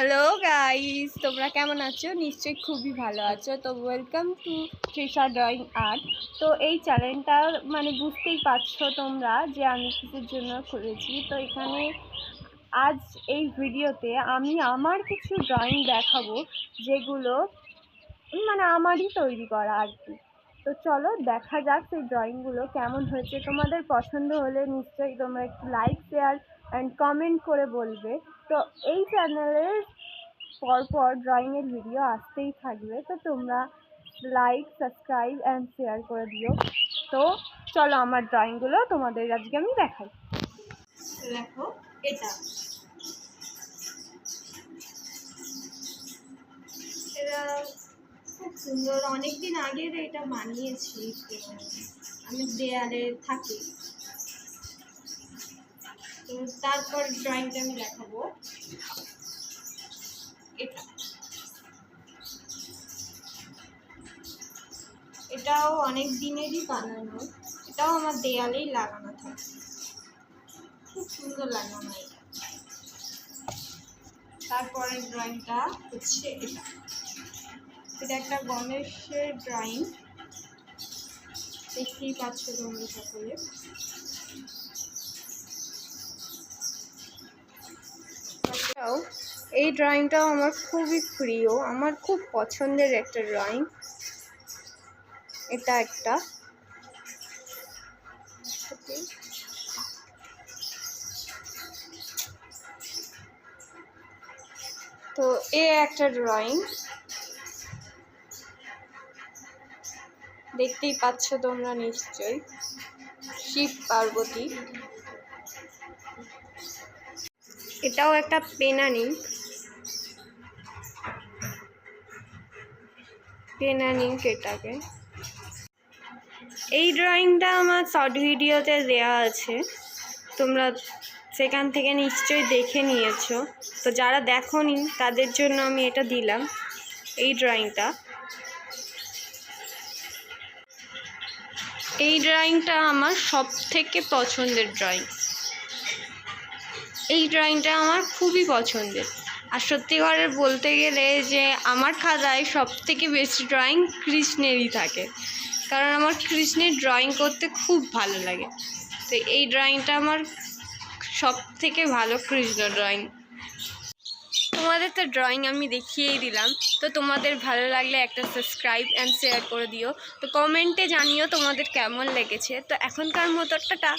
Hello guys, তোমরা কেমন আছো? নিশ্চয়ই খুবই ভালো আছো। তো welcome to Trisha drawing art তো এই চ্যানেলটা মানে বুঝতেই পারছ তোমরা যে আমি কিসের জন্য খুলেছি তো এখানে আজ এই ভিডিওতে আমি আমার কিছু ড্রয়িং দেখাবো, যেগুলো মানে আমারই তৈরি করা আর কি। তো চলো দেখা যাক সেই ড্রয়িংগুলো কেমন হয়েছে। তোমাদের পছন্দ হলে নিশ্চয়ই তোমরা একটু লাইক শেয়ার অ্যান্ড কমেন্ট করে বলবে। তো এই চ্যানেলের পরপর ড্রয়িংয়ের ভিডিও আসতেই থাকবে। তো তোমরা লাইক সাবস্ক্রাইব অ্যান্ড শেয়ার করে দিও। তো চলো আমার ড্রয়িংগুলো তোমাদের আজকে আমি দেখাই। দেখো, এটা। এটা খুব সুন্দর। অনেক দিন আগের এটা বানিয়েছি। আমি দেয়ালে থাকি। তারপর ড্রয়িংটা আমি দেখাবো। এটা। এটাও অনেক দিনেরই বানানো। এটাও আমার দেয়ালেই লাগানো থাকে। খুব সুন্দর লাগানো এটা। তারপরের ড্রয়িংটা হচ্ছে এটা। এটা একটা গণেশের ড্রয়িং দেখতেই পাচ্ছ তোমরা সকলে। তাছাড়াও এই ড্রয়িংটাও আমার খুবই প্রিয়। আমার খুব পছন্দের একটা ড্রয়িং এটা একটা। তো এ একটা ড্রয়িং দেখতেই পাচ্ছ তোমরা নিশ্চয়ই। শিব পার্বতী। এটাও একটা পেনানি। পেনানি এটাকে এই ড্রয়িংটা আমার শর্ট ভিডিওতে দেওয়া আছে। তোমরা সেখান থেকে নিশ্চয়ই দেখে নিয়েছো। তো যারা দেখোনি, তাদের জন্য আমি এটা দিলাম, এই ড্রয়িংটা এই ড্রয়িংটা আমার সব থেকে পছন্দের ড্রয়িং এই ড্রয়িংটা আমার খুবই পছন্দের। আর সত্যি করে বলতে গেলে যে আমার খাতায় সব থেকে বেশি ড্রয়িং কৃষ্ণেরই থাকে। কারণ আমার কৃষ্ণের ড্রয়িং করতে খুব ভালো লাগে। তো এই ড্রয়িংটা আমার সব থেকে ভালো কৃষ্ণ ড্রয়িং তোমাদের তো ড্রয়িং আমি দেখিয়েই দিলাম। তো তোমাদের ভালো লাগলে একটা সাবস্ক্রাইব অ্যান্ড শেয়ার করে দিও। তো কমেন্টে জানিও তোমাদের কেমন লেগেছে। তো এখনকার মতো টাটা।